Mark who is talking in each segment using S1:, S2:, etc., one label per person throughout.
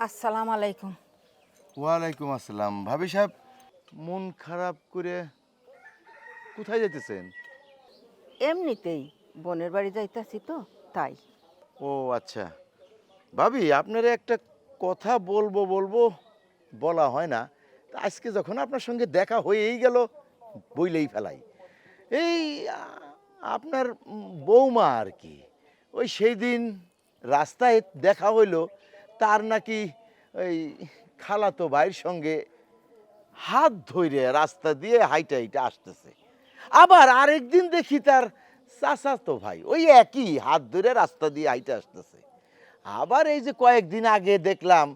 S1: আসসালামু আলাইকুম।
S2: ওয়ালাইকুম আসসালাম। ভাবি সাহেব মন খারাপ করে কোথায় যেতেছেন
S1: এমনিতেই বোনের বাড়ি যাইতাছি তো তাই।
S2: ও আচ্ছা। ভাবি আপনারা একটা কথা বলব বলব বলা হয় না। তা আজকে যখন আপনার সঙ্গে দেখা হয়েই গেল বইলেই ফেলাই। এই আ, আপনার বৌমা আর কি ওই সেই দিন রাস্তায় দেখা হইল তার নাকি ওই খালাতো ভাইয়ের সঙ্গে হাত ধরে রাস্তা দিয়ে হাইটা হাইটা আসতেছে। আবার আরেকদিন দেখি তার চাচাতো ভাই ওই একই হাত ধরে রাস্তা দিয়ে হাইটা আসতেছে। আবার এই যে কয়েকদিন আগে দেখলাম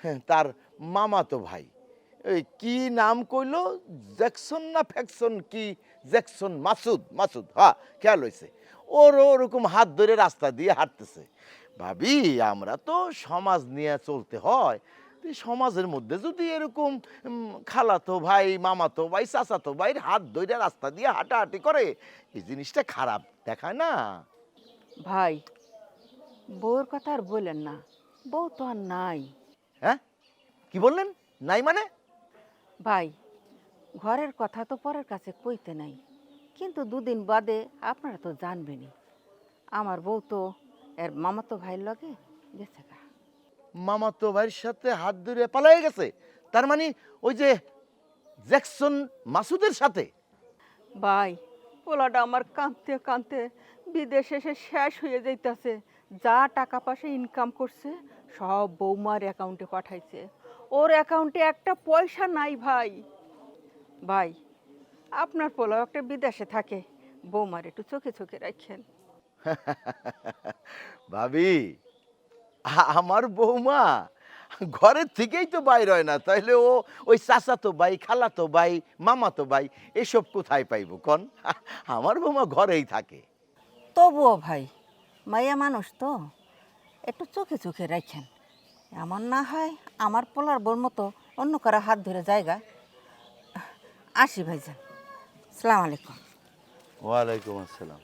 S2: হ্যাঁ, তার মামাতো ভাই। ওই কি নাম কইলো? জ্যাকসন না ফ্যাকসন? কি জ্যাকসন? মাসুদ মাসুদ হ্যাঁ খেয়াল হয়েছে ওর ওরকম হাত ধরে রাস্তা দিয়ে হাঁটতেছে। ভাবি আমরা তো সমাজ নিয়ে চলতে হয়। সমাজের মধ্যে যদি এরকম খালাতো ভাই মামাতো ভাই চাচাতো ভাইয়ের হাত ধরে রাস্তা দিয়ে হাঁটাহাঁটি করে এই জিনিসটা খারাপ দেখায় না।
S1: ভাই বউর কথা আর বলেন না। বউ তো আর নাই।
S2: হ্যাঁ? কি বললেন? নাই মানে?
S1: ভাই ঘরের কথা তো পরের কাছে কইতে নাই। কিন্তু দুদিন বাদে আপনারা তো জানবেনই। আমার বউ তো এর মামাতো ভাইয়ের লগে গেছে গা।
S2: মামাতো ভাইয়ের সাথে হাত ধরে পালাই গেছে। তার মানে ওই যে জ্যাকসন মাসুদের সাথে?
S1: ভাই পোলাটা আমার কাঁদতে কাঁদতে বিদেশে এসে শেষ হয়ে যাইতাছে। যা টাকা পয়সা ইনকাম করছে সব বৌমার অ্যাকাউন্টে পাঠাইছে। ওর অ্যাকাউন্টে একটা পয়সা নাই ভাই। ভাই আপনার পোলাও একটা বিদেশে থাকে। বৌমার একটু চোখে চোখে রাখেন।
S2: ভাবি আমার বৌমা ঘরের থেকেই তো বাইর হয় না তাইলে ও ওই চাচা চাচাতো ভাই খালাতো ভাই মামাতো ভাই এসব কোথায় পাইব কন? আমার বৌমা ঘরেই থাকে।
S1: তবুও ভাই মাইয়া মানুষ তো একটু চোখে চোখে রাখেন। এমন না হয় আমার পোলার বোর মতো অন্য কারও হাত ধরে জায়গা। আসি ভাইজান সালাম আলাইকুম।
S2: ওয়ালাইকুম আসসালাম।